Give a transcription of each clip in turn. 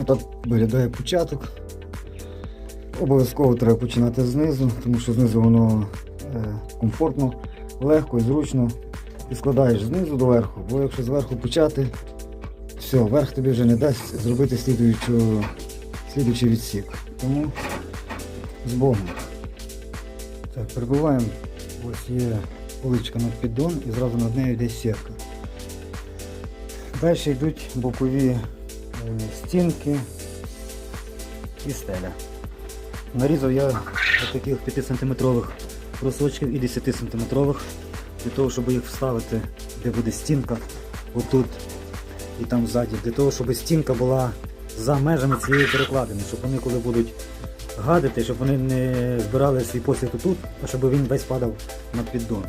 Отак виглядає початок. Обов'язково треба починати знизу, тому що знизу воно е, комфортно, легко і зручно. І складаєш знизу до верху, бо якщо зверху почати, все, верх тобі вже не дасть зробити слідуючий відсік. Тому з Богом. Так, перебуваємо. Ось є поличка над піддон і зразу над нею йде сітка. Далі йдуть бокові стінки і стеля. Нарізав я таких 5-сантиметрових брусочків і 10-сантиметрових для того, щоб їх вставити, де буде стінка, отут і там ззаді, для того, щоб стінка була за межами цієї перекладини, щоб вони коли будуть гадити, щоб вони не збирали свій послід тут, а щоб він весь падав на піддон.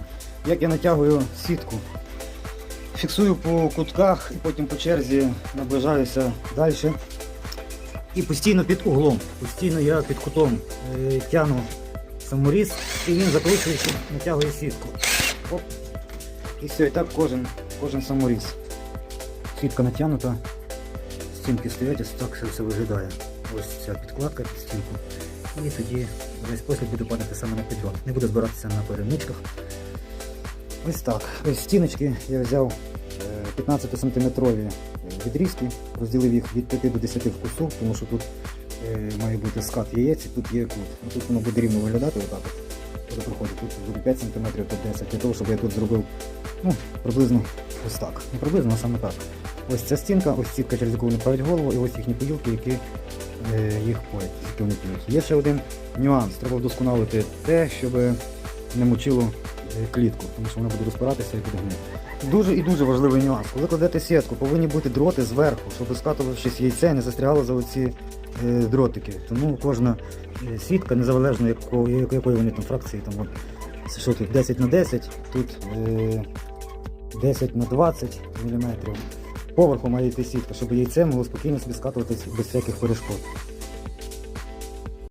Як я натягую сітку, фіксую по кутках і потім по черзі наближаюся далі. І постійно під углом, постійно я під кутом е, тягну саморіз і він закручується, натягує сітку. Оп. І все, і так кожен, кожен саморіз. Сітка натягнута, стінки стоять, ось так все, все виглядає. Ось ця підкладка під стінку. І тоді весь послід буде падати саме на піддон. Не буде збиратися на перемичках. Ось так. Ось стіночки я взяв 15-сантиметрові відрізки, розділив їх від 5 до 10 в косу, тому що тут е, має бути скат яєць, тут є кут. Тут воно буде рівно виглядати отак. Коли проходить, тут буде 5 см, тут 10 для того, щоб я тут зробив ну, приблизно ось так. Не приблизно, а саме так. Ось ця стінка, ось сітка, через яку вони править голову, і ось їхні поїлки, які е, їх поють, які вони п'ють. Є ще один нюанс. Треба вдосконалити те, щоб не мочило е, клітку, тому що вона буде розпиратися і буде гнити. Дуже і дуже важливий нюанс. Коли кладете сітку, повинні бути дроти зверху, щоб скатувавшись яйце, не застрягало за оці е, дротики. Тому кожна е, сітка, незалежно якої, якої вони там фракції, там от, що тут 10 на 10, тут е, 10 на 20 мм. Поверху має йти сітка, щоб яйце могло спокійно собі скатуватись без всяких перешкод.